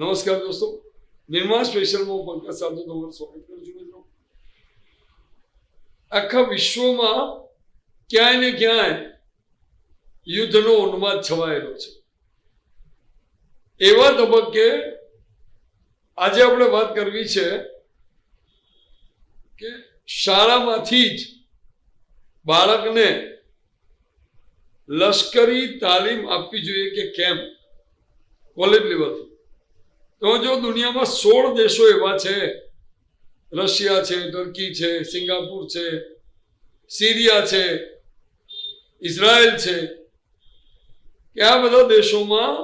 નમસ્કાર દોસ્તો નિર્માણ સ્પેશિયલમાં પંકજ સાધુ તમારું સ્વાગત કરું છું મિત્રો આખા વિશ્વમાં ક્યાંય ને ક્યાંય યુદ્ધનો ઉન્માદ છવાયેલો છે એવા તબક્કે આજે આપણે વાત કરવી છે કે શાળામાંથી જ બાળકને લશ્કરી તાલીમ આપવી જોઈએ કે કેમ કોલેજ લેવલથી તો જો દુનિયામાં સોળ દેશો એવા છે, રશિયા છે ટર્કી છે, સિંગાપુર છે, સિરિયા છે, ઇઝરાયલ છે, કે આ બધા દેશોમાં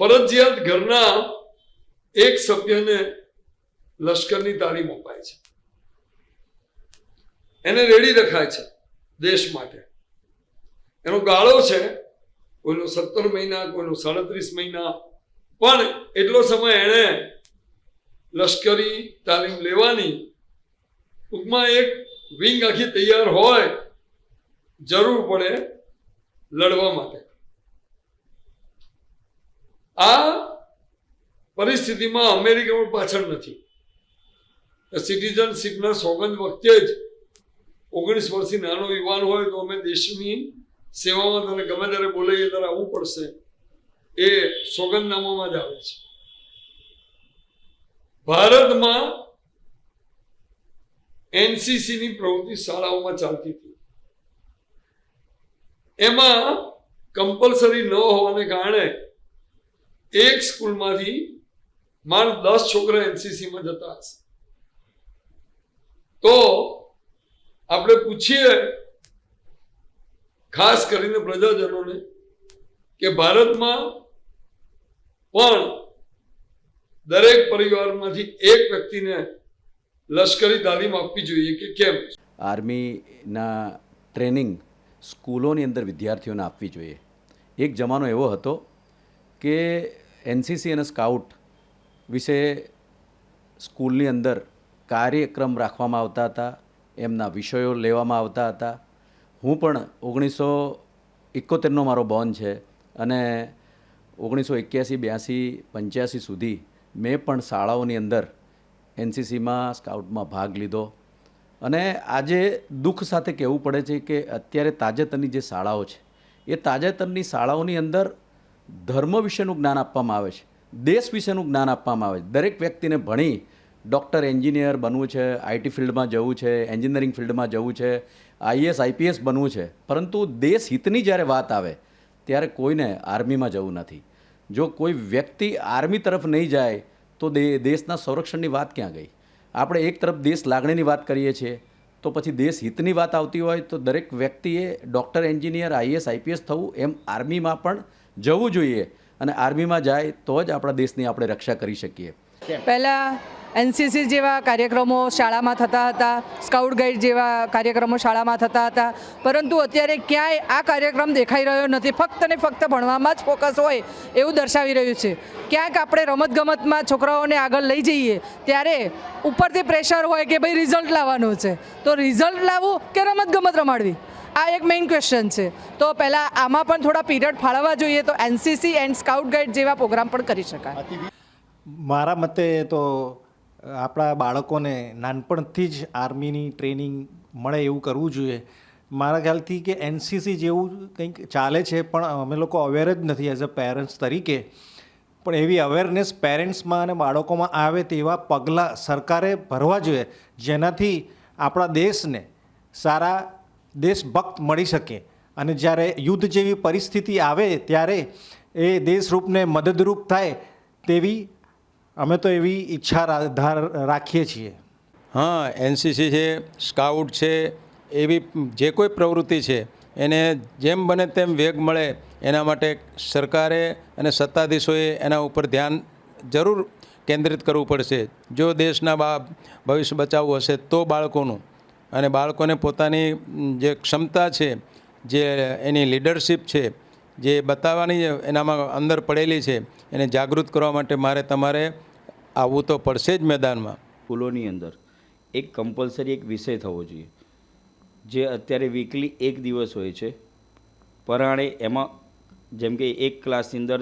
ફરજિયાત ઘરના એક સભ્યને લશ્કરની તાલીમ અપાય છે. એને રેડી રખાય છે દેશ માટે. એનો ગાળો છે, કોઈનો સત્તર મહિના, કોઈનો સાડત્રીસ મહિના પણ એટલો સમય એણે લશ્કરી તાલીમ લેવાની. ટૂંકમાં એક વિંગ આખી તૈયાર હોય, જરૂર પડે લડવા માટે. આ પરિસ્થિતિમાં અમેરિકા પણ પાછળ નથી. સિટીઝનશીપના સોગંદ વખતે જ ઓગણીસ વર્ષથી નાનો યુવાન હોય તો અમે દેશની સેવામાં તને ગમે ત્યારે બોલાવીએ ત્યારે આવવું પડશે. એ સોગંદનામામાં જ આવે છે. ભારતમાં એનસીસી ની પ્રવૃત્તિ શાળાઓમાં ચાલતી હતી. એમાં કમ્પલસરી ન હોવાને કારણે એક સ્કૂલમાંથી માત્ર દસ છોકરા એનસીસીમાં જતા હશે. તો આપણે પૂછીએ ખાસ કરીને પ્રજાજનોને કે ભારતમાં પણ દરેક પરિવારમાંથી એક વ્યક્તિને લશ્કરી તાલીમ આપવી જોઈએ કે કેમ? આર્મીના ટ્રેનિંગ સ્કૂલોની અંદર વિદ્યાર્થીઓને આપવી જોઈએ. એક જમાનો એવો હતો કે એનસીસી અને સ્કાઉટ વિશે સ્કૂલની અંદર કાર્યક્રમ રાખવામાં આવતા હતા, એમના વિષયો લેવામાં આવતા હતા. હું પણ ઓગણીસો એકોતેરનો મારો બોન છે અને ઓગણીસો એક્યાસી, બ્યાસી, પંચ્યાસી સુધી મેં પણ શાળાઓની અંદર એનસીસીમાં, સ્કાઉટમાં ભાગ લીધો. અને આજે દુઃખ સાથે કહેવું પડે છે કે અત્યારે તાજેતરની જે શાળાઓ છે, એ તાજેતરની શાળાઓની અંદર ધર્મ વિશેનું જ્ઞાન આપવામાં આવે છે, દેશ વિશેનું જ્ઞાન આપવામાં આવે છે. દરેક વ્યક્તિને ભણી ડૉક્ટર, એન્જિનિયર બનવું છે, આઈટી ફિલ્ડમાં જવું છે, એન્જિનિયરિંગ ફિલ્ડમાં જવું છે આઈએસ આઈપીએસ બનવું છે. પરંતુ દેશ હિતની જ્યારે વાત આવે ત્યારે કોઈને આર્મીમાં જવું નથી. જો કોઈ વ્યક્તિ આર્મી તરફ નહીં જાય, તો દેશના સંરક્ષણની વાત ક્યાં ગઈ? આપણે એક તરફ દેશ લાગણીની વાત કરીએ છીએ, તો પછી દેશ હિતની વાત આવતી હોય, તો દરેક વ્યક્તિએ ડૉક્ટર, એન્જિનિયર આઈએસ આઈપીએસ થવું એમ આર્મીમાં પણ જવું જોઈએ. અને આર્મીમાં જાય તો જ આપણા દેશની આપણે રક્ષા કરી શકીએ. પહેલાં એનસીસી જેવા કાર્યક્રમો શાળામાં થતા હતા, સ્કાઉટ ગાઈડ જેવા કાર્યક્રમો શાળામાં થતા હતા. પરંતુ અત્યારે ક્યાંય આ કાર્યક્રમ દેખાઈ રહ્યો નથી. ફક્ત ને ફક્ત ભણવામાં જ ફોકસ હોય એવું દર્શાવી રહ્યું છે. ક્યાંક આપણે રમતગમતમાં છોકરાઓને આગળ લઈ જઈએ, ત્યારે ઉપરથી પ્રેશર હોય કે ભાઈ રિઝલ્ટ લાવવાનું છે. તો રિઝલ્ટ લાવવું કે રમતગમત રમાડવી? આ એક મેઇન ક્વેશ્ચન છે. તો પહેલાં આમાં પણ થોડા પીરિયડ ફાળવવા જોઈએ તો એનસીસી એન્ડ સ્કાઉટ ગાઈડ જેવા પ્રોગ્રામ પણ કરી શકાય. મારા મતે તો આપણા બાળકોને નાનપણથી જ આર્મીની ટ્રેનિંગ મળે એવું કરવું જોઈએ. મારા ખ્યાલથી કે એનસીસી જેવું કંઈક ચાલે છે, પણ અમે લોકો અવેર જ નથી એઝ અ પેરેન્ટ્સ તરીકે. પણ એવી અવેરનેસ પેરેન્ટ્સમાં અને બાળકોમાં આવે તેવા પગલાં સરકારે ભરવા જોઈએ, જેનાથી આપણા દેશને સારા દેશભક્ત મળી શકે. અને જ્યારે યુદ્ધ જેવી પરિસ્થિતિ આવે, ત્યારે એ દેશરૂપને મદદરૂપ થાય તેવી અમે તો એવી ઈચ્છા ધાર, રાખીએ છીએ. હા, એનસીસી છે, સ્કાઉટ છે, એવી જે કોઈ પ્રવૃત્તિ છે, એને જેમ બને તેમ વેગ મળે એના માટે સરકારે અને સત્તાધીશોએ એના ઉપર ધ્યાન જરૂર કેન્દ્રિત કરવું પડશે. જો દેશના બા, ભવિષ્ય બચાવવું હશે તો બાળકોનું. અને બાળકોને પોતાની જે ક્ષમતા છે, જે એની લીડરશીપ છે જે બતાવવાની એનામાં અંદર પડેલી છે, એને જાગૃત કરવા માટે મારે તમારે આવવું તો પડશે જ મેદાનમાં. સ્કૂલોની અંદર એક કમ્પલસરી એક વિષય થવો જોઈએ, જે અત્યારે વીકલી એક દિવસ હોય છે. પરાણે એમાં જેમ કે એક ક્લાસની અંદર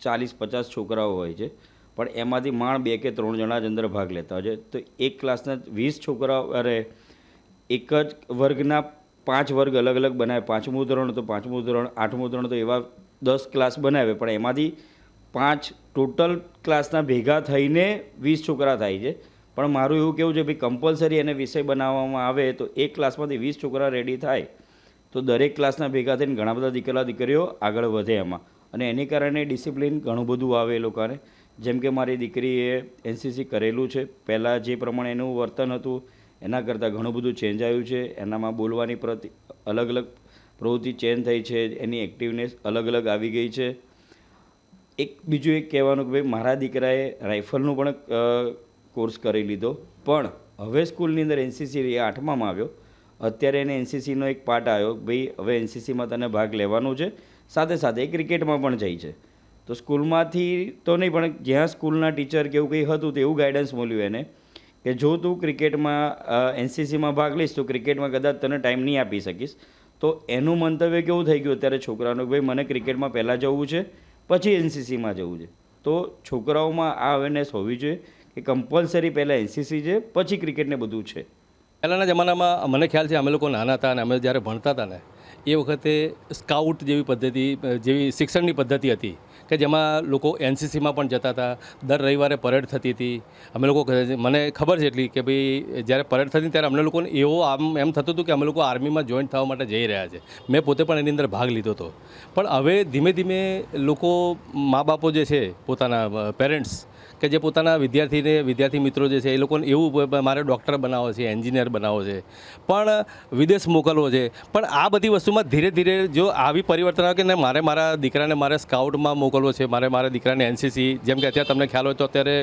ચાલીસ પચાસ છોકરાઓ હોય છે, પણ એમાંથી માણ બે કે ત્રણ જણા જ અંદર ભાગ લેતા હોય છે. તો એક ક્લાસના વીસ છોકરાઓ, અરે, એક જ વર્ગના પાંચ વર્ગ અલગ અલગ બનાવે. પાંચમું ધોરણ તો પાંચમું ધોરણ, આઠમું ધોરણ તો એવા દસ ક્લાસ બનાવે. પણ એમાંથી પાંચ ટોટલ ક્લાસના ભેગા થઈને વીસ છોકરા થાય છે. પણ મારું એવું કેવું છે, ભાઈ કમ્પલસરી એને વિષય બનાવવામાં આવે તો એક ક્લાસમાંથી વીસ છોકરા રેડી થાય. તો દરેક ક્લાસના ભેગા થઈને ઘણા બધા દીકરા દીકરીઓ આગળ વધે એમાં. અને એને કારણે ડિસિપ્લિન ઘણું બધું આવે એ લોકોને. જેમ કે મારી દીકરીએ એનસીસી કરેલું છે. પહેલાં જે પ્રમાણે એનું વર્તન હતું એના કરતાં ઘણું બધું ચેન્જ આવ્યું છે. એનામાં બોલવાની પ્રતિ, અલગ અલગ પ્રવૃત્તિ ચેન્જ થઈ છે. એની એક્ટિવનેસ અલગ અલગ આવી ગઈ છે. એક બીજું એક કહેવાનું કે ભાઈ, મારા દીકરાએ રાઇફલનું પણ કોર્સ કરી લીધો. પણ હવે સ્કૂલની અંદર એનસીસી એ આઠમામાં આવ્યો. અત્યારે એને એનસીસીનો એક પાર્ટ આવ્યો ભાઈ, હવે એનસીસીમાં તને ભાગ લેવાનો છે. સાથે સાથે એ ક્રિકેટમાં પણ જાય છે. તો સ્કૂલમાંથી તો નહીં, પણ જ્યાં સ્કૂલના ટીચર કે એવું કંઈ હતું તેવું ગાઈડન્સ મળ્યું એને. કે જો તું ક્રિકેટમાં એનસીસીમાં ભાગ લઈશ, તો ક્રિકેટમાં કદાચ તને ટાઈમ નહીં આપી શકીશ. તો એનું મંતવ્ય કેવું થઈ ગયું? અત્યારે છોકરાનું ભાઈ, મને ક્રિકેટમાં પહેલાં જવું છે, પછી એનસીસીમાં જવું છે. તો છોકરાઓમાં આ અવેરનેસ હોવી જોઈએ કે કમ્પલસરી પહેલાં એનસીસી છે, પછી ક્રિકેટને બધું છે. પહેલાંના જમાનામાં મને ખ્યાલ છે, અમે લોકો નાના હતા અને અમે જ્યારે ભણતા હતા ને, એ વખતે સ્કાઉટ જેવી પદ્ધતિ જેવી શિક્ષણની પદ્ધતિ હતી. કે જેમાં લોકો એનસીસીમાં પણ જતા હતા. દર રવિવારે પરેડ થતી હતી. અમે લોકો મને ખબર છે એટલી કે ભાઈ, જ્યારે પરેડ થતી ત્યારે અમને લોકોને એવો આમ, એમ થતું હતું કે અમે લોકો આર્મીમાં જોઈન્ટ થવા માટે જઈ રહ્યા છે. મેં પોતે પણ એની અંદર ભાગ લીધો હતો. પણ હવે ધીમે ધીમે લોકો મા બાપો જે છે, પોતાના પેરેન્ટ્સ કે જે પોતાના વિદ્યાર્થીને, વિદ્યાર્થી મિત્રો જે છે, એ લોકોને એવું મારે ડૉક્ટર બનાવો છે, એન્જિનિયર બનાવો છે, પણ વિદેશ મોકલવો છે. પણ આ બધી વસ્તુમાં ધીરે ધીરે જો આવી પરિવર્તન આવે કે ને, મારે મારા દીકરાને મારે સ્કાઉટમાં મોકલવો છે, મારે મારા દીકરાને એનસીસી, જેમ કે અત્યારે તમને ખ્યાલ હોય તો અત્યારે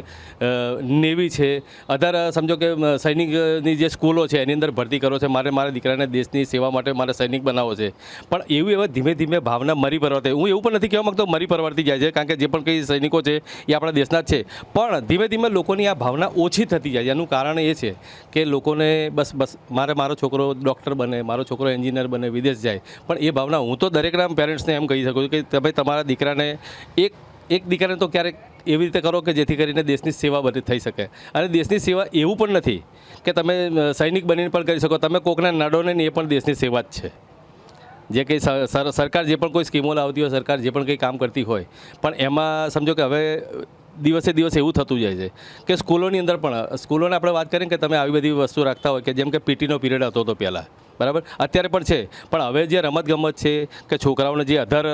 નેવી છે. અધર, સમજો કે સૈનિકની જે સ્કૂલો છે, એની અંદર ભરતી કરો છે, મારે મારા દીકરાને દેશની સેવા માટે મારે સૈનિક બનાવવો છે. પણ એવું એવા ધીમે ધીમે ભાવના મરી પરવર્તે હું એવું પણ નથી કહેવા માગતો, મરી પરવર્તી જાય છે, કારણ કે જે પણ કંઈ સૈનિકો છે, એ આપણા દેશના જ છે. પણ ધીમે ધીમે લોકોની આ ભાવના ઓછી થતી જાય એનું કારણ એ છે કે લોકોને બસ બસ, મારે મારો છોકરો ડૉક્ટર બને, મારો છોકરો એન્જિનિયર બને, વિદેશ જાય. પણ એ ભાવના હું તો દરેકના પેરેન્ટ્સને એમ કહી શકું કે તમે તમારા દીકરાને એક એક દીકરાને તો ક્યારેક એવી રીતે કરો કે જેથી કરીને દેશની સેવા બધી થઈ શકે. અને દેશની સેવા એવું પણ નથી કે તમે સૈનિક બનીને પણ કરી શકો. તમે કોકના નડોને એ પણ દેશની સેવા જ છે. જે કંઈ સર- સર- સરકાર જે પણ કોઈ સ્કીમો લાવતી હોય, સરકાર જે પણ કંઈ કામ કરતી હોય. પણ એમાં સમજો કે હવે દિવસે દિવસે એવું થતું જાય છે કે સ્કૂલોની અંદર પણ, સ્કૂલોને આપણે વાત કરીએ કે તમે આવી બધી વસ્તુ રાખતા હોય કે જેમ કે પીટીનો પીરિયડ હતો તો પહેલાં, બરાબર? અત્યારે પણ છે. પણ હવે જે રમતગમત છે કે છોકરાઓને જે અધર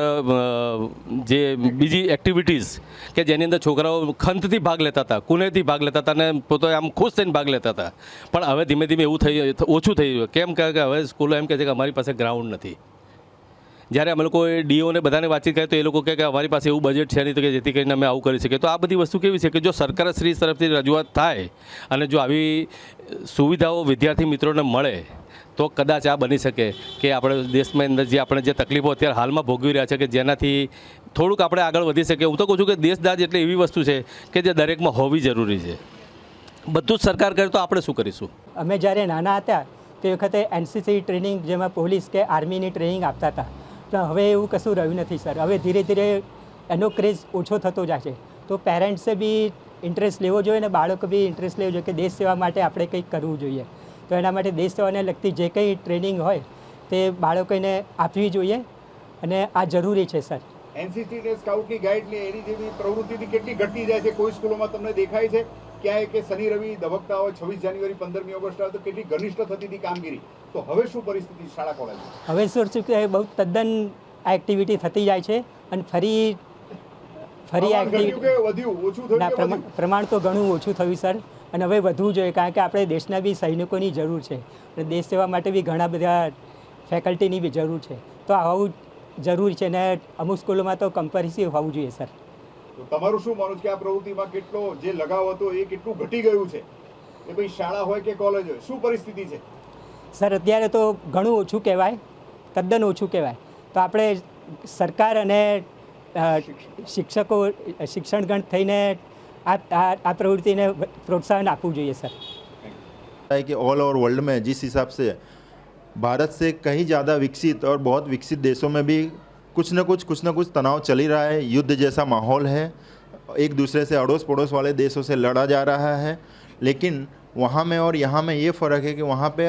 જે બીજી એક્ટિવિટીઝ કે જેની અંદર છોકરાઓ ખંતથી ભાગ લેતા હતા, કુનેથી ભાગ લેતા હતા અને પોતે આમ ખુશ થઈને ભાગ લેતા હતા. પણ હવે ધીમે ધીમે એવું થઈ, ઓછું થઈ ગયું. કેમ કે કે હવે સ્કૂલો એમ કહે છે કે અમારી પાસે ગ્રાઉન્ડ નથી. જ્યારે અમે લોકો ડીઓને બધાને વાતચીત કરીએ તો એ લોકો કહે કે અમારી પાસે એવું બજેટ છે નહીં તો કે જેથી કરીને અમે આવું કરી શકીએ. તો આ બધી વસ્તુ કેવી છે કે જો સરકાર શ્રી તરફથી રજૂઆત થાય અને જો આવી સુવિધાઓ વિદ્યાર્થી મિત્રોને મળે, તો કદાચ આ બની શકે કે આપણે દેશમાં અંદર જે આપણે જે તકલીફો અત્યારે હાલમાં ભોગવી રહ્યા છે કે જેનાથી થોડુંક આપણે આગળ વધી શકીએ. હું તો કહું છું કે દેશદાજ એટલે એવી વસ્તુ છે કે જે દરેકમાં હોવી જરૂરી છે. બધું જ સરકાર કરે તો આપણે શું કરીશું? અમે જ્યારે નાના હતા તે વખતે એનસીસી ટ્રેનિંગ જેમાં પોલીસ કે આર્મીની ટ્રેનિંગ આપતા હતા. પણ હવે એવું કશું રહ્યું નથી, સર. હવે ધીરે ધીરે એનો ક્રેઝ ઓછો થતો જાય છે તો પેરેન્ટ્સે બી ઇન્ટરેસ્ટ લેવો જોઈએ અને બાળકો બી ઇન્ટરેસ્ટ લેવો જોઈએ કે દેશ સેવા માટે આપણે કંઈક કરવું જોઈએ. તો એના માટે દેશ સેવાને લગતી જે કંઈ ટ્રેનિંગ હોય તે બાળકોને આપવી જોઈએ અને આ જરૂરી છે, સર. એનસીસી ને સ્કાઉટની ગાઈડની, એની જેવી પ્રવૃત્તિથી કેટલી ઘટતી જાય છે, કોઈ સ્કૂલોમાં તમને દેખાય છે? ક્યાંય કે શનિ રવિ ધબકતા હોય છવ્વીસ જાન્યુઆરી પંદરમી ઓગસ્ટ આવે તો કેટલી ઘનિષ્ઠ થતી હતી કામગીરી? તો હવે શું પરિસ્થિતિ શાળા કોલેજ હવે શું શું કે બહુ તદ્દન આ એક્ટિવિટી થતી જાય છે અને ફરી ફરી એક્ટિવિટી પ્રમાણ તો ઘણું ઓછું થયું સર. અને હવે વધવું જોઈએ કારણ કે આપણે દેશના બી સૈનિકોની જરૂર છે. અને દેશ સેવા માટે બી ઘણા બધા ફેકલ્ટીની બી જરૂર છે. તો આવું જરૂર છે ને અમુક સ્કૂલોમાં તો કમ્પલસરી હોવું જોઈએ સર. તો તમારું શું માનવું છે કે આ પ્રવૃત્તિમાં કેટલો જે લગાવ હતો એ કેટલું ઘટી ગયું છે એ ભાઈ શાળા હોય કે કોલેજ હોય શું પરિસ્થિતિ છે સર અત્યારે તો ઘણું ઓછું કહેવાય તદ્દન ઓછું કહેવાય તો આપણે સરકાર અને અ, શિક્ષકો શિક્ષણગણ થઈને આ આ આ પ્રવૃત્તિને પ્રોત્સાહન આપવું જોઈએ સર है कि ऑल ओवर वर्ल्ड में जिस हिसाब से भारत से कहीं ज़्यादा विकसित और बहुत विकसित देशों में भी कुछ न कुछ कुछ ना कुछ तनाव चल ही रहा है। युद्ध जैसा माहौल है। एक दूसरे से अड़ोस पड़ोस वाले देशों से लड़ा जा रहा है। लेकिन वहाँ में और यहाँ में ये फ़र्क है कि वहाँ पे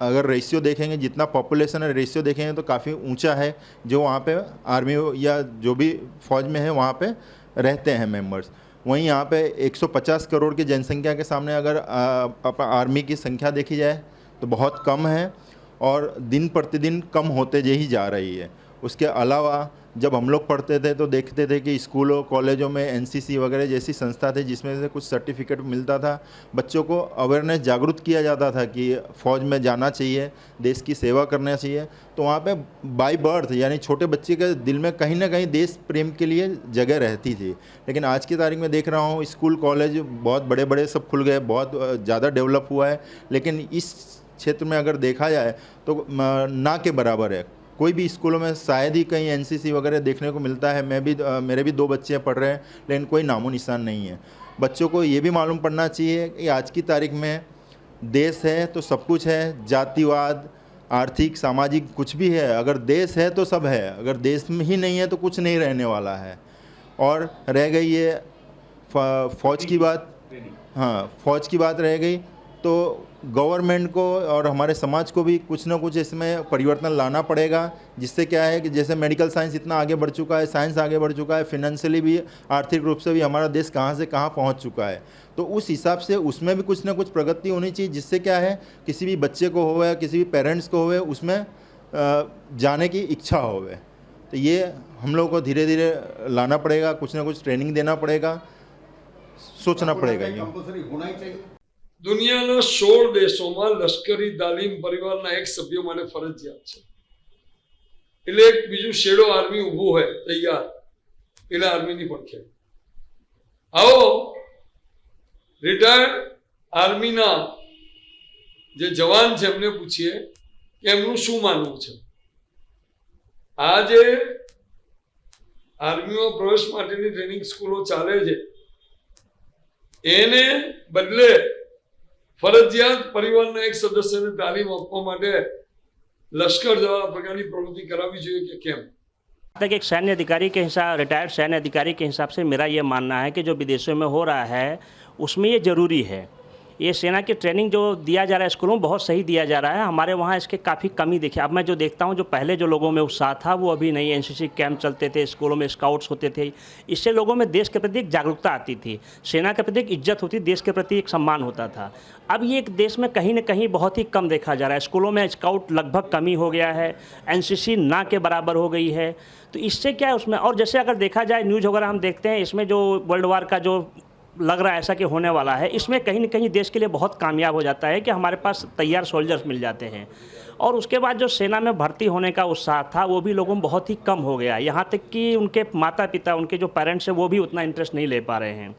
अगर रेशियो देखेंगे, जितना पॉपुलेशन है, रेशियो देखेंगे तो काफ़ी ऊँचा है जो वहाँ पे आर्मी या जो भी फौज में है, वहाँ पे रहते हैं मेंबर्स वहीं यहाँ पे 150 करोड़ की जनसंख्या के सामने अगर आर्मी की संख्या देखी जाए तो बहुत कम है और दिन प्रतिदिन कम होते ही जा रही है। उसके अलावा जब हम लोग पढ़ते थे तो देखते थे कि स्कूलों, कॉलेजों में एनसीसी वगैरह जैसी संस्था थे जिसमें से कुछ सर्टिफिकेट मिलता था। बच्चों को अवेयरनेस जागरूक किया जाता था कि फ़ौज में जाना चाहिए, देश की सेवा करना चाहिए। तो वहाँ पे बाई बर्थ यानी छोटे बच्चे के दिल में कहीं ना कहीं देश प्रेम के लिए जगह रहती थी। लेकिन आज की तारीख में देख रहा हूँ, स्कूल, कॉलेज बहुत बड़े बड़े सब खुल गए, बहुत ज़्यादा डेवलप हुआ है। लेकिन इस क्षेत्र में अगर देखा जाए तो ना के बराबर है। कोई भी स्कूलों में शायद ही कहीं एनसीसी वगैरह देखने को मिलता है। मैं भी अ, मेरे भी दो बच्चे पढ़ रहे हैं लेकिन कोई नामो निशान नहीं है। बच्चों को ये भी मालूम पड़ना चाहिए कि आज की तारीख में देश है तो सब कुछ है जातिवाद आर्थिक सामाजिक कुछ भी है। अगर देश है तो सब है अगर देश में ही नहीं है तो कुछ नहीं रहने वाला है। और रह गई ये फौज की बात। हाँ फौज की बात रह गई तो गवर्नमेंट को और हमारे समाज को भी कुछ ना कुछ इसमें परिवर्तन लाना पड़ेगा जिससे क्या है कि जैसे मेडिकल साइंस इतना आगे बढ़ चुका है साइंस आगे बढ़ चुका है फिनेंशियली भी आर्थिक रूप से भी हमारा देश कहाँ से कहाँ पहुँच चुका है। तो उस हिसाब से उसमें भी कुछ ना कुछ प्रगति होनी चाहिए जिससे क्या है किसी भी बच्चे को हो या किसी भी पेरेंट्स को हो उसमें जाने की इच्छा होवे। तो ये हम लोग को धीरे धीरे लाना पड़ेगा कुछ ना कुछ ट्रेनिंग देना पड़ेगा सोचना पड़ेगा ये। होना ही चाहिए? દુનિયાના સોળ દેશોમાં લશ્કરી તાલીમ પરિવારના એક સભ્યો માટે ફરજિયાત છે. એટલે એક બીજું શેડો આર્મી ઊભું હોય, તૈયાર. એટલે આર્મીની પડખે આવો રિટાયર્ડ આર્મીના જે જવાન છે, એમને પૂછીએ કે એમનું શું માનવું છે? આ જે આર્મીમાં પ્રવેશ માટેની ટ્રેનિંગ સ્કૂલો ચાલે છે. એને બદલે ફરજિયાત પરિવારના એક સદસ્યને તાલીમ આપવા માટે લશ્કર જવા પ્રકારની પ્રવૃત્તિ કરાવવી જોઈએ કે કેમ तक एक सैन्य अधिकारी के हिसाब रिटायर्ड सैन्य अधिकारी के हिसाब से मेरा ये मानना है कि जो विदेशों में हो रहा है उसमें ये ज़रूरी है ये सेना की ट्रेनिंग जो दिया जा रहा है, स्कूलों में बहुत सही दिया जा रहा है। हमारे वहाँ इसके काफ़ी कमी देखी। अब मैं जो देखता हूँ, जो पहले जो लोगों में उत्साह था, वो अभी नहीं एनसीसी कैंप चलते थे, स्कूलों में स्काउट्स होते थे। इससे लोगों में देश के प्रति एक जागरूकता आती थी। सेना के प्रति एक इज़्ज़त होती, देश के प्रति एक सम्मान होता था। अब ये एक देश में कहीं ना कहीं बहुत ही कम देखा जा रहा है। स्कूलों में स्काउट लगभग कमी हो गया है। एनसीसी ना के बराबर हो गई है। तो इससे क्या है उसमें? और जैसे अगर देखा जाए, न्यूज़ वगैरह हम देखते हैं, इसमें जो वर्ल्ड वार का जो लग रहा है ऐसा कि होने वाला है। इसमें कहीं ना कहीं देश के लिए बहुत कामयाब हो जाता है कि हमारे पास तैयार सोल्जर्स मिल जाते हैं। और उसके बाद जो सेना में भर्ती होने का उत्साह था, वो भी लोगों में बहुत ही कम हो गया। यहाँ तक कि उनके माता पिता उनके जो पेरेंट्स हैं, वो भी उतना इंटरेस्ट नहीं ले पा रहे हैं।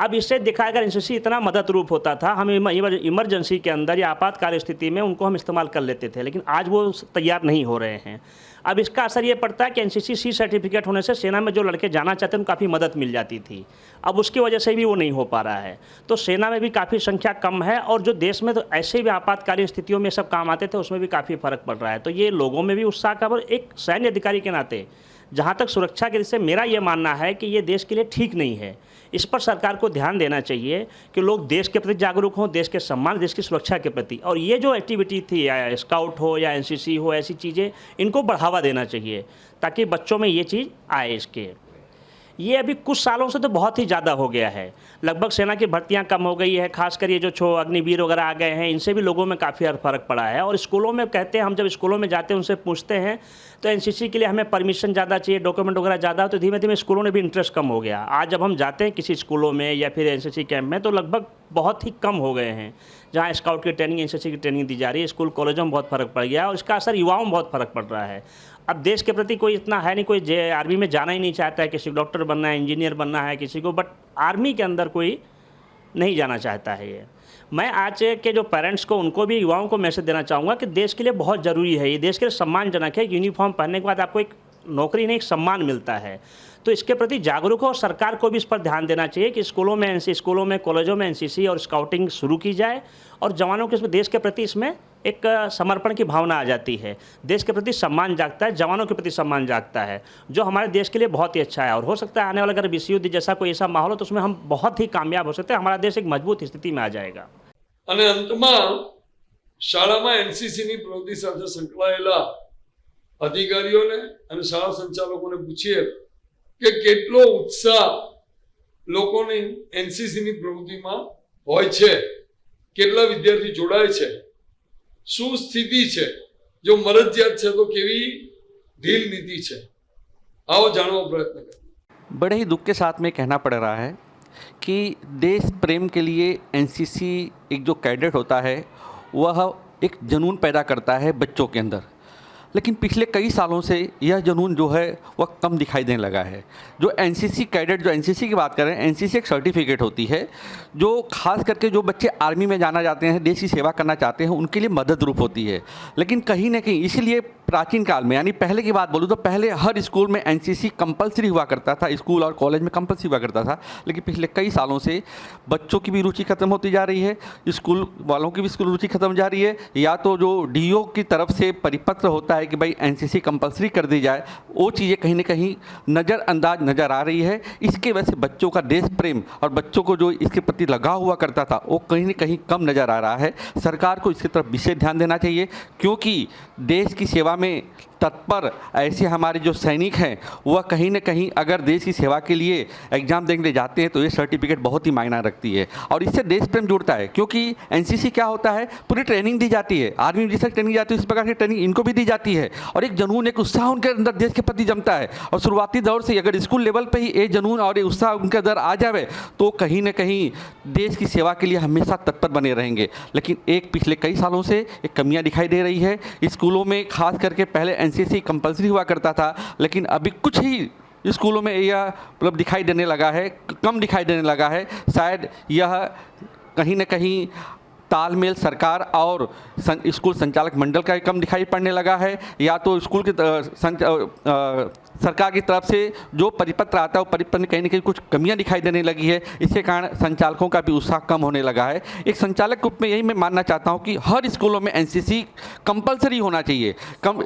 अब इससे देखा अगर एनसीसी इतना मदद रूप होता था, हम इमरजेंसी के अंदर या आपातकाल स्थिति में उनको हम इस्तेमाल कर लेते थे, लेकिन आज वो तैयार नहीं हो रहे हैं। अब इसका असर ये पड़ता है कि एनसीसी सी सर्टिफिकेट होने से सेना में जो लड़के जाना चाहते हैं, उनको काफ़ी मदद मिल जाती थी। अब उसकी वजह से भी वो नहीं हो पा रहा है। तो सेना में भी काफ़ी संख्या कम है और जो देश में तो ऐसे भी आपातकालीन स्थितियों में सब काम आते थे, उसमें भी काफ़ी फ़र्क पड़ रहा है। तो ये लोगों में भी उत्साह का और एक सैन्य अधिकारी के नाते, जहाँ तक सुरक्षा के दृष्टि से मेरा ये मानना है कि ये देश के लिए ठीक नहीं है। इस पर सरकार को ध्यान देना चाहिए कि लोग देश के प्रति जागरूक हों, देश के सम्मान, देश की सुरक्षा के प्रति। और ये जो एक्टिविटी थी, या स्काउट हो, या एनसीसी हो, ऐसी चीज़ें, इनको बढ़ावा देना चाहिए, ताकि बच्चों में ये चीज़ आए इसके। ये अभी कुछ सालों से तो बहुत ही ज़्यादा हो गया है। लगभग सेना की भर्तियाँ कम हो गई है, खासकर ये जो छो अग्निवीर वगैरह आ गए हैं, इनसे भी लोगों में काफ़ी फ़र्क पड़ा है। और स्कूलों में कहते हैं, हम जब स्कूलों में जाते हैं, उनसे पूछते हैं तो एनसीसी के लिए हमें परमिशन ज़्यादा चाहिए, डॉक्यूमेंट वगैरह ज़्यादा तो धीमे धीमे स्कूलों में भी इंटरेस्ट कम हो गया। आज जब हम जाते हैं किसी स्कूलों में या फिर एन कैंप में तो लगभग बहुत ही कम हो गए हैं, जहाँ स्काउट की ट्रेनिंग, एनसीसी की ट्रेनिंग दी जा रही है, स्कूल, कॉलेजों में बहुत फ़र्क पड़ गया और इसका असर युवाओं में बहुत फ़र्क पड़ रहा है। अब देश के प्रति कोई इतना है नहीं, कोई आर्मी में जाना ही नहीं चाहता है, किसी को डॉक्टर बनना है, इंजीनियर बनना है, किसी को बट आर्मी के अंदर कोई नहीं जाना चाहता है ये। मैं आज के जो पेरेंट्स को, उनको भी, युवाओं को मैसेज देना चाहूँगा कि देश के लिए बहुत ज़रूरी है ये। देश के लिए सम्मानजनक है यूनिफॉर्म पहनने के बाद आपको एक नौकरी नहीं, एक सम्मान मिलता है। तो इसके प्रति जागरूक हो और सरकार को भी इस पर ध्यान देना चाहिए कि स्कूलों में एन स्कूलों में, कॉलेजों में, एनसीसी और स्काउटिंग शुरू की जाए और जवानों के इसमें देश के प्रति इसमें एक अ, समर्पण की भावना आ जाती है देश के प्रति सम्मान जागता है जवानों के प्रति सम्मान जागता है जो हमारे देश के लिए बहुत ही अच्छा है और हो सकता है आने वाला अगर विश्व युद्ध जैसा कोई ऐसा माहौल हो तो उसमें हम बहुत ही कामयाब हो सकते हैं हमारा देश एक मजबूत स्थिति में आ जाएगा અને અંતમાં શાળામાં એનસીસીની પ્રવૃત્તિ સાથે સંકળાયેલા અધિકારીઓને અને શાળા સંચાલકોને પૂછીએ કે કેટલો ઉત્સાહ લોકોની એનસીસીની પ્રવૃત્તિમાં હોય છે કેટલા વિદ્યાર્થી જોડાય છે શું સ્થિતિ છે જો મરજિયાત છે તો કેવી ઢીલ નીતિ છે આવો જાણવા પ્રયત્ન કરીએ बड़े ही दुख के साथ में कहना पड़ रहा है कि देश प्रेम के लिए एनसीसी एक जो कैडेट होता है वह एक जुनून पैदा करता है बच्चों के अंदर लेकिन पिछले कई सालों से यह जुनून जो है, वह कम दिखाई देने लगा है। जो एनसीसी कैडेट, जो एनसीसी की बात करें एनसीसी एक सर्टिफिकेट होती है, जो खास करके जो बच्चे आर्मी में जाना चाहते हैं, देश की सेवा करना चाहते हैं, उनके लिए मदद रूप होती है। लेकिन कहीं ना कहीं, इसीलिए प्राचीन काल में, यानी पहले की बात बोलूँ तो पहले हर स्कूल में एनसीसी कंपलसरी हुआ करता था, स्कूल और कॉलेज में कंपलसरी हुआ करता था, लेकिन पिछले कई सालों से बच्चों की भी रुचि खत्म होती जा रही है, स्कूल वालों की भी स्कूल रुचि खत्म जा रही है, या तो जो डीओ की तरफ़ से परिपत्र होता है कि भाई एनसीसी कंपलसरी कर दी जाए, वो चीज़ें कहीं ना कहीं नज़रअंदाज नज़र आ रही है। इसके वजह से बच्चों का देश प्रेम और बच्चों को जो इसके प्रति लगाव हुआ करता था, वो कहीं ना कहीं कम नज़र आ रहा है। सरकार को इसकी तरफ़ विशेष ध्यान देना चाहिए, क्योंकि देश की सेवा में तत्पर ऐसे हमारे जो सैनिक हैं, वह कहीं ना कहीं अगर देश की सेवा के लिए एग्ज़ाम देने जाते हैं तो ये सर्टिफिकेट बहुत ही मायना रखती है। और इससे देश प्रेम जुड़ता है, क्योंकि एनसीसी क्या होता है, पूरी ट्रेनिंग दी जाती है। आर्मी जिस ट्रेनिंग जाती है, उस प्रकार की ट्रेनिंग इनको भी दी जाती है। और एक जुनून, एक उत्साह उनके अंदर देश के प्रति जमता है। और शुरुआती दौर से अगर स्कूल लेवल पर ही ये जनून और ये उत्साह उनके अंदर आ जाए तो कहीं ना कहीं देश की सेवा के लिए हमेशा तत्पर बने रहेंगे। लेकिन एक पिछले कई सालों से एक कमियाँ दिखाई दे रही है। स्कूलों में खास करके पहले एनसीसी कंपलसरी हुआ करता था लेकिन अभी कुछ ही स्कूलों में यह मतलब दिखाई देने लगा है कम दिखाई देने लगा है। शायद यह कहीं ना कहीं तालमेल सरकार और सं, स्कूल संचालक मंडल का कम दिखाई पड़ने लगा है या तो स्कूल की सरकार की तरफ़ से जो परिपत्र आता है, वो परिपत्र में कहीं ना कहीं कुछ कमियाँ दिखाई देने लगी है। इसके कारण संचालकों का भी उत्साह कम होने लगा है। एक संचालक रूप में यही मैं मानना चाहता हूँ कि हर स्कूलों में एनसीसी कंपलसरी होना चाहिए। कम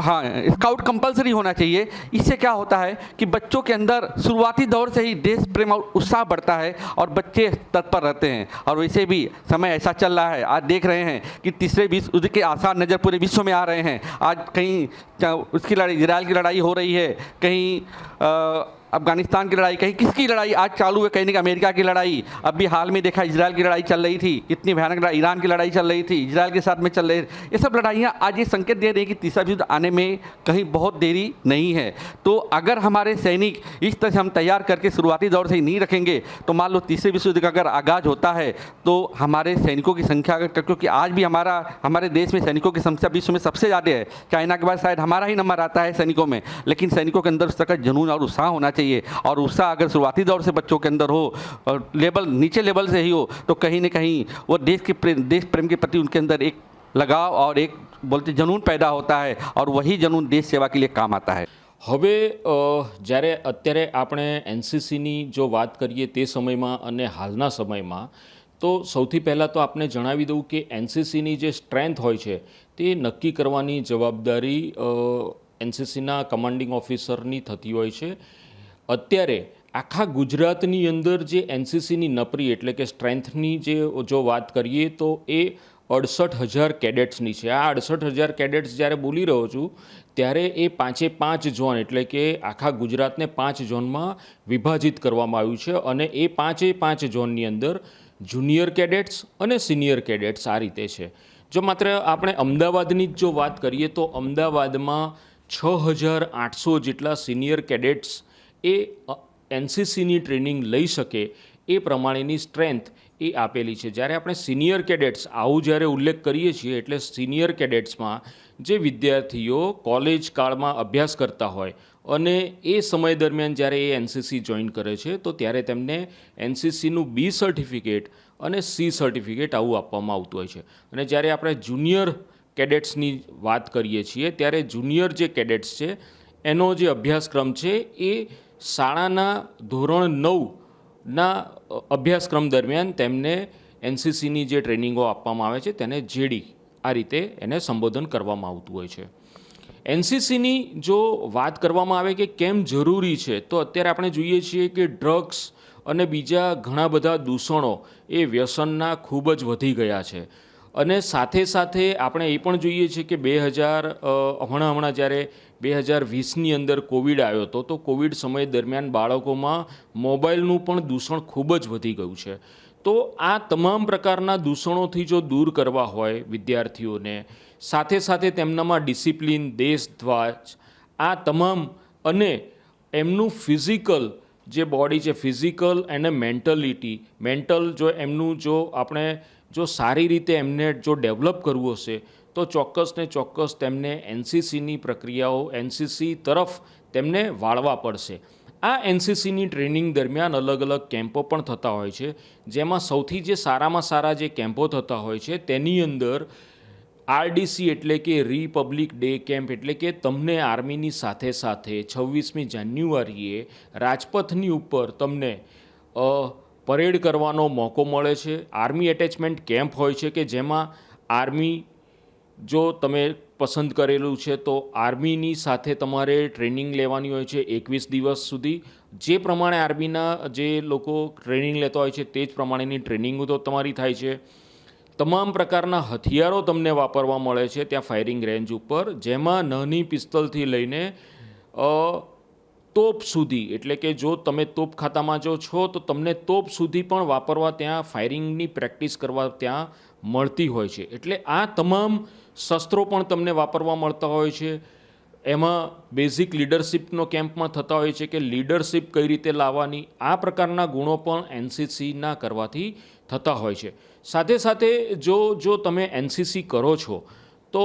हाँ स्काउट कंपलसरी होना चाहिए। इससे क्या होता है कि बच्चों के अंदर शुरुआती दौर से ही देश प्रेम और उत्साह बढ़ता है और बच्चे तत्पर रहते हैं। और वैसे भी समय ऐसा चल रहा है, आज देख रहे हैं कि तीसरे विश्व युद्ध के आसार नज़र पूरे विश्व में आ रहे हैं। आज कहीं उसकी लड़ाई इसराइल की लड़ाई हो रही है कहीं अ, अफ़गानिस्तान की लड़ाई, कहीं किसकी लड़ाई? आज चालू है कहीं ना कहीं अमेरिका की लड़ाई। अभी हाल में देखा इसराइल की लड़ाई चल रही थी कितनी भयानक लड़ाई, ईरान की लड़ाई चल रही थी इसराइल के साथ में चल रही ये सब लड़ाइयाँ आज ये संकेत दे रही कि तीसरा युद्ध आने में कहीं बहुत देरी नहीं है। तो अगर हमारे सैनिक इस तरह से हम तैयार करके शुरुआती दौर से ही नहीं रखेंगे तो मान लो तीसरे विश्व युद्ध का अगर आगाज़ होता है तो हमारे सैनिकों की संख्या अगर क्योंकि आज भी हमारा, हमारे देश में सैनिकों की संख्या विश्व में सबसे ज़्यादा है। चाइना के बाद शायद हमारा ही नंबर आता है सैनिकों में, लेकिन सैनिकों के अंदर उस तरह का जुनून और उत्साह होना चाहिए। और उत्साह अगर शुरुआती दौर से बच्चों के अंदर हो और लेवल नीचे लेवल से ही हो तो कहीं ना कहीं वो देश के प्रेम देश प्रेम के प्रति उनके अंदर एक लगाव और एक बोलते जुनून पैदा होता है और वही जुनून देश सेवा के लिए काम आता है હવે અ, જ્યારે અત્યારે આપણે એનસીસીની જો વાત કરીએ તે સમયમાં અને હાલના સમયમાં તો સૌથી પહેલાં તો આપણે જણાવી દઉં કે એનસીસીની જે સ્ટ્રેન્થ હોય છે તે નક્કી કરવાની જવાબદારી એનસીસીના કમાન્ડિંગ ઓફિસરની થતી હોય છે અત્યારે આખા ગુજરાતની અંદર જે એનસીસીની નપરી એટલે કે સ્ટ્રેન્થની જે જો વાત કરીએ તો એ અડસઠ હજાર કેડેટ્સની છે. આ અડસઠ હજાર કેડેટ્સ જ્યારે બોલી રહ્યો છું, ત્યારે એ પાંચે પાંચ ઝોન એટલે કે આખા ગુજરાતને પાંચ ઝોનમાં વિભાજિત કરવામાં આવ્યું છે અને એ પાંચે પાંચ ઝોનની અંદર જુનિયર કેડેટ્સ અને સિનિયર કેડેટ્સ આ રીતે છે. જો માત્ર આપણે અમદાવાદની જ જો વાત કરીએ તો અમદાવાદમાં છ હજાર આઠસો જેટલા સિનિયર કેડેટ્સ એ એનસીસીની ટ્રેનિંગ લઈ શકે એ પ્રમાણેની સ્ટ્રેન્થ એ આપેલી છે. જ્યારે આપણે સિનિયર કેડેટ્સ આવું જ્યારે ઉલ્લેખ કરીએ છીએ, એટલે સિનિયર કેડેટ્સમાં જે વિદ્યાર્થીઓ કોલેજ કાળમાં અભ્યાસ કરતા હોય અને એ સમય દરમિયાન જ્યારે એ એનસીસી જોઈન કરે છે, તો ત્યારે તેમને એનસીસીનું બી સર્ટિફિકેટ અને સી સર્ટિફિકેટ આવું આપવામાં આવતું હોય છે. અને જ્યારે આપણે જુનિયર કેડેટ્સની વાત કરીએ છીએ, ત્યારે જુનિયર જે કેડેટ્સ છે, એનો જે અભ્યાસક્રમ છે, એ શાળાના ધોરણ નવના અભ્યાસક્રમ દરમિયાન તેમને એનસીસીની જે ટ્રેનિંગો આપવામાં આવે છે તેને જેડી આ રીતે એને સંબોધન કરવામાં આવતું હોય છે. એનસીસીની જો વાત કરવામાં આવે કે કેમ જરૂરી છે, તો અત્યારે આપણે જોઈએ છીએ કે ડ્રગ્સ અને બીજા ઘણા બધા દૂષણો એ વ્યસનના ખૂબ જ વધી ગયા છે. અને સાથે સાથે આપણે એ પણ જોઈએ છીએ કે બે હજાર હમણાં હમણાં જ્યારે બે હજાર વીસની અંદર કોવિડ આવ્યો હતો, તો કોવિડ સમય દરમિયાન બાળકોમાં મોબાઈલનું પણ દૂષણ ખૂબ જ વધી ગયું છે. તો આ તમામ પ્રકારના દૂષણોથી જો દૂર કરવા હોય વિદ્યાર્થીઓને, સાથે સાથે તેમનામાં ડિસિપ્લિન દેશધ્વાજ આ તમામ અને એમનું ફિઝિકલ જે બોડી છે, ફિઝિકલ અને મેન્ટલિટી, મેન્ટલ જો એમનું જો આપણે જો સારી રીતે એમને જો ડેવલપ કરવું હશે, તો ચોક્કસ ને ચોક્કસ તેમને એનસીસીની પ્રક્રિયાઓ એનસીસી તરફ તેમને વાળવા પડશે. આ એનસીસીની ટ્રેનિંગ દરમિયાન અલગ અલગ કેમ્પો પણ થતા હોય છે, જેમાં સૌથી જે સારામાં સારા જે કેમ્પો થતા હોય છે, તેની અંદર આરડીસી એટલે કે રિપબ્લિક ડે કેમ્પ એટલે કે તમને આર્મીની સાથે સાથે છવ્વીસમી જાન્યુઆરીએ રાજપથની ઉપર તમને પરેડ કરવાનો મોકો મળે છે. આર્મી એટેચમેન્ટ કેમ્પ હોય છે કે જેમાં આર્મી જો તમે પસંદ કરેલું છે તો આર્મીની સાથે તમારે ટ્રેનિંગ લેવાની હોય છે એકવીસ દિવસ સુધી. જે પ્રમાણે આર્મીના જે લોકો ટ્રેનિંગ લેતા હોય છે તે જ પ્રમાણેની ટ્રેનિંગો તો તમારી થાય છે. તમામ પ્રકારના હથિયારો તમને વાપરવા મળે છે ત્યાં ફાયરિંગ રેન્જ ઉપર, જેમાં નાની પિસ્તલથી લઈને તોપ સુધી, એટલે કે જો તમે તોપ ખાતામાં જો છો, તો તમને તોપ સુધી પણ વાપરવા ત્યાં ફાયરિંગની પ્રેક્ટિસ કરવા ત્યાં મળતી હોય છે. એટલે આ તમામ શસ્ત્રો પણ તમને વાપરવા મળતા હોય છે. એમાં બેઝિક લીડરશિપનો કેમ્પમાં થતા હોય છે કે લીડરશિપ કઈ રીતે લાવવાની, આ પ્રકારના ગુણો પણ એનસીસીના કરવાથી થતા હોય છે. સાથે સાથે જો જો તમે એનસીસી કરો છો, તો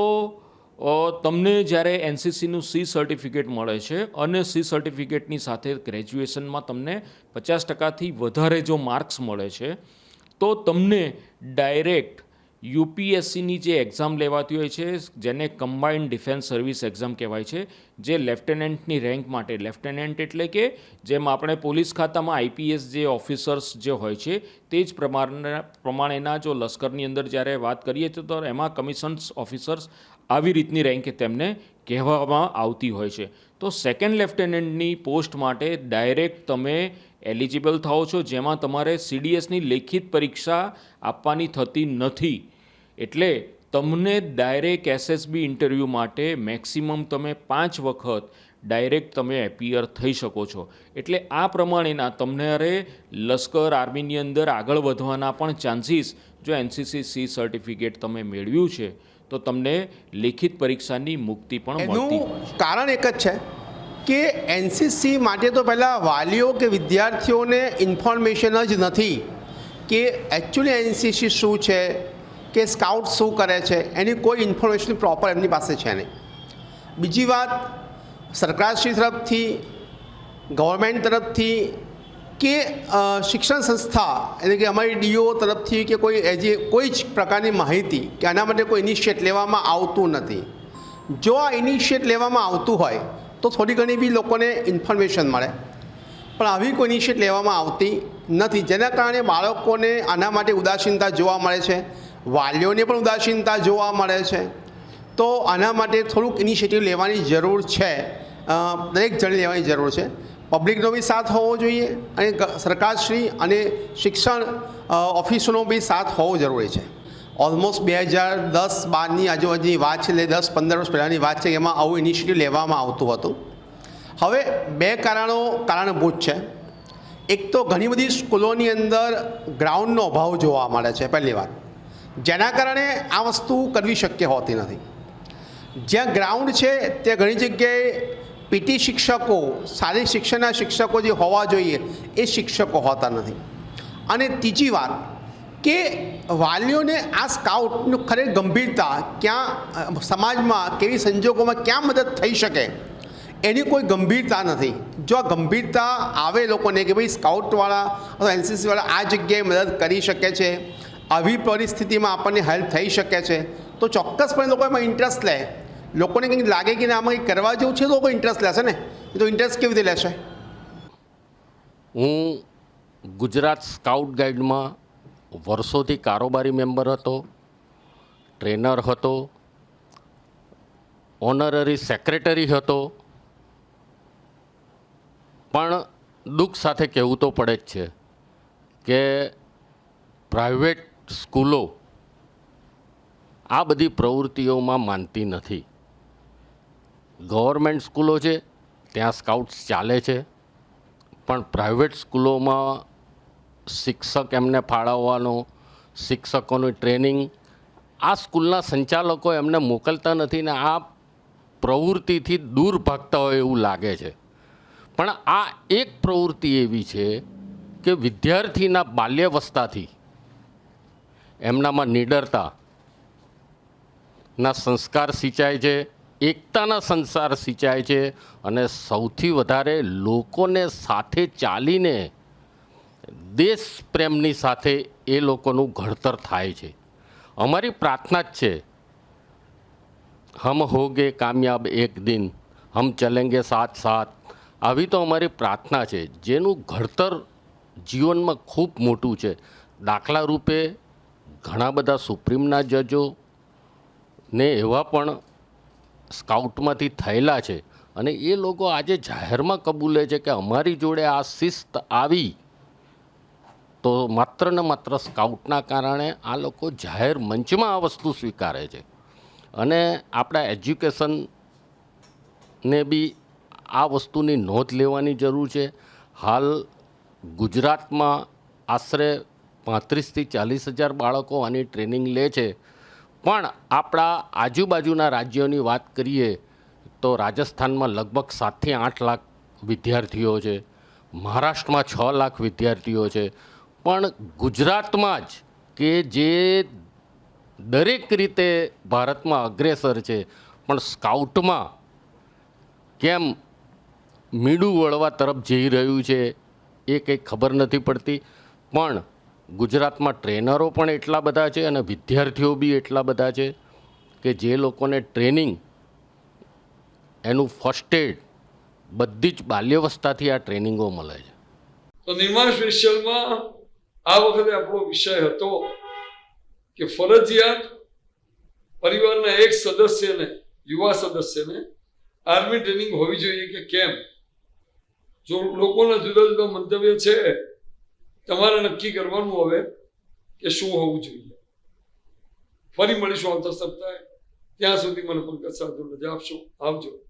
તમને જ્યારે એનસીસીનું સી સર્ટિફિકેટ મળે છે અને સી સર્ટિફિકેટની સાથે ગ્રેજ્યુએશનમાં તમને પચાસ ટકાથી વધારે જો માર્ક્સ મળે છે, તો તમને ડાયરેક્ટ યુપીએસસીની જે એક્ઝામ લેવાતી હોય છે, જેને કમ્બાઇન્ડ ડિફેન્સ સર્વિસ એક્ઝામ કહેવાય છે, જે લેફ્ટનન્ટની રેન્ક માટે લેફ્ટનન્ટ એટલે કે જેમ આપણે પોલીસ ખાતામાં આઈપીએસ જે ઓફિસર્સ જે હોય છે, તે જ પ્રમાણે પ્રમાણેના જો લશ્કરની અંદર જ્યારે વાત કરીએ તો એમાં કમિશન્સ ઓફિસર્સ આવી રીતની રેન્ક તેમને કહેવામાં આવતી હોય છે. તો સેકન્ડ લેફ્ટનન્ટની પોસ્ટ માટે ડાયરેક્ટ તમે એલિજિબલ થાઓ છો, જેમાં તમારે સીડીએસની લેખિત પરીક્ષા આપવાની થતી નથી. એટલે તમને ડાયરેક્ટ એસએસબી ઇન્ટરવ્યૂ માટે મેક્સિમમ તમે પાંચ વખત ડાયરેક્ટ તમે એપિયર થઈ શકો છો. એટલે આ પ્રમાણેના તમને અરે લશ્કર આર્મીની અંદર આગળ વધવાના પણ ચાન્સીસ જો એનસીસી સી સર્ટિફિકેટ તમે મેળવ્યું છે. તો તમને લેખિત પરીક્ષાની મુક્તિ પણ મળતી એનું કારણ એક જ છે કે એનસીસી માટે તો પહેલાં વાલીઓ કે વિદ્યાર્થીઓને ઇન્ફોર્મેશન જ નથી કે એકચ્યુઅલી એનસીસી શું છે કે સ્કાઉટ શું કરે છે એની કોઈ ઇન્ફોર્મેશન પ્રોપર એમની પાસે છે નહીં. બીજી વાત સરકારશ્રી તરફથી ગવર્મેન્ટ તરફથી કે શિક્ષણ સંસ્થા એટલે કે અમારી ડીઓ તરફથી કે કોઈ એજી કોઈ જ પ્રકારની માહિતી કે આના માટે કોઈ ઇનિશિયેટ લેવામાં આવતું નથી. જો આ ઇનિશિયેટ લેવામાં આવતું હોય, તો થોડી ઘણી બી લોકોને ઇન્ફોર્મેશન મળે. પણ આવી કોઈ ઇનિશિયેટ લેવામાં આવતી નથી. જેના કારણે બાળકોને આના માટે ઉદાસીનતા જોવા મળે છે, વાલીઓને પણ ઉદાસીનતા જોવા મળે છે. તો આના માટે થોડુંક ઇનિશિયેટિવ લેવાની જરૂર છે. દરેક જણે લેવાની જરૂર છે. પબ્લિકનો બી સાથ હોવો જોઈએ અને સરકારશ્રી અને શિક્ષણ ઓફિસનો બી સાથ હોવો જરૂરી છે. ઓલમોસ્ટ બે હજાર દસ બારની આજુબાજુની વાત છે, એટલે દસ પંદર વર્ષ પહેલાંની વાત છે, એમાં આવું ઇનિશિયેટિવ લેવામાં આવતું હતું. હવે બે કારણો કારણભૂત છે. એક તો ઘણી બધી સ્કૂલોની અંદર ગ્રાઉન્ડનો અભાવ જોવા મળે છે, પહેલી વાત. જેના કારણે આ વસ્તુ કરવી શક્ય હોતી નથી. જ્યાં ગ્રાઉન્ડ છે, ત્યાં ઘણી જગ્યાએ પીટી શિક્ષકો, શારીરિક શિક્ષણના શિક્ષકો જે હોવા જોઈએ, એ શિક્ષકો હોતા નથી. અને ત્રીજી વાત કે વાલીઓને આ સ્કાઉટનું ખરેખર ગંભીરતા ક્યાં સમાજમાં કેવી સંજોગોમાં ક્યાં મદદ થઈ શકે, એની કોઈ ગંભીરતા નથી. જો આ ગંભીરતા આવે લોકોને કે ભાઈ સ્કાઉટવાળા અથવા એનસીસીવાળા આ જગ્યાએ મદદ કરી શકે છે, આવી પરિસ્થિતિમાં આપણને હેલ્પ થઈ શકે છે, તો ચોક્કસપણે લોકો એમાં ઇન્ટરેસ્ટ લે. લોકોને કંઈક લાગે કે આમાં કંઈક કરવા જેવું છે તો લોકો ઇન્ટરેસ્ટ લેશે ને? તો ઇન્ટરેસ્ટ કેવી રીતે લેશે? હું ગુજરાત સ્કાઉટ ગાઈડમાં વર્ષોથી કારોબારી મેમ્બર હતો ટ્રેનર હતો ઓનરરી સેક્રેટરી હતો. પણ દુઃખ સાથે કહેવું તો પડે જ છે કે પ્રાઇવેટ સ્કૂલો આ બધી પ્રવૃત્તિઓમાં માનતી નથી. ગવર્મેન્ટ સ્કૂલો છે, ત્યાં સ્કાઉટ્સ ચાલે છે, પણ પ્રાઇવેટ સ્કૂલોમાં શિક્ષક એમને ફાળવવાનો, શિક્ષકોની ટ્રેનિંગ, આ સ્કૂલના સંચાલકો એમને મોકલતા નથી ને આ પ્રવૃત્તિથી દૂર ભાગતા હોય એવું લાગે છે. પણ આ એક પ્રવૃત્તિ એવી છે કે વિદ્યાર્થીના બાલ્યવસ્થાથી એમનામાં નિડરતા, ના સંસ્કાર સિંચાય છે એકતાના સંસાર સિંચાય છે અને સૌથી વધારે લોકોને સાથે ચાલીને દેશ પ્રેમની સાથે એ લોકોનું ઘડતર થાય છે. અમારી પ્રાર્થના જ છે, હમ હોગે કામયાબ એક દિન, હમ ચલેંગે સાથ સાથ. આવી તો અમારી પ્રાર્થના છે, જેનું ઘડતર જીવનમાં ખૂબ મોટું છે. દાખલા રૂપે ઘણા બધા સુપ્રીમના જજો ને એવા પણ સ્કાઉટમાંથી થયેલા છે અને એ લોકો આજે જાહેરમાં કબૂલે છે કે અમારી જોડે આ શિસ્ત આવી તો માત્ર ને માત્ર સ્કાઉટના કારણે આ લોકો જાહેર મંચમાં આ વસ્તુ સ્વીકારે છે. અને આપણા એજ્યુકેશનને બી આ વસ્તુની નોંધ લેવાની જરૂર છે. હાલ ગુજરાતમાં આશરે પાંત્રીસથી ચાલીસ હજાર બાળકો આની ટ્રેનિંગ લે છે. પણ આપણા આજુબાજુના રાજ્યોની વાત કરીએ તો રાજસ્થાનમાં લગભગ સાતથી આઠ લાખ વિદ્યાર્થીઓ છે, મહારાષ્ટ્રમાં છ લાખ વિદ્યાર્થીઓ છે. પણ ગુજરાતમાં જ કે જે દરેક રીતે ભારતમાં અગ્રેસર છે, પણ સ્કાઉટમાં કેમ મીડું વળવા તરફ જઈ રહ્યું છે એ કંઈ ખબર નથી પડતી. પણ ગુજરાતમાં ટ્રેનરો પણ એટલા બધા છે અને વિદ્યાર્થીઓ બી એટલા બધા છે કે જે લોકોને ટ્રેનિંગ એનું ફર્સ્ટ એડ બધી જ બાલ્યવસ્થાથી આ ટ્રેનિંગો મળે છે. તો નિર્માણ સ્પેશિયલમાં આ વખતે આપણો વિષય હતો કે ફરજિયાત પરિવારના એક સદસ્યને, યુવા સદસ્યને આર્મી ટ્રેનિંગ હોવી જોઈએ કે કેમ? જો લોકોના જુદા જુદા મંતવ્ય છે તમારે નક્કી કરવાનું હવે કે શું હોવું જોઈએ. ફરી મળીશું આવતા સપ્તાહે. ત્યાં સુધી મને પંકજ સાધુ રજા આપશો. આવજો.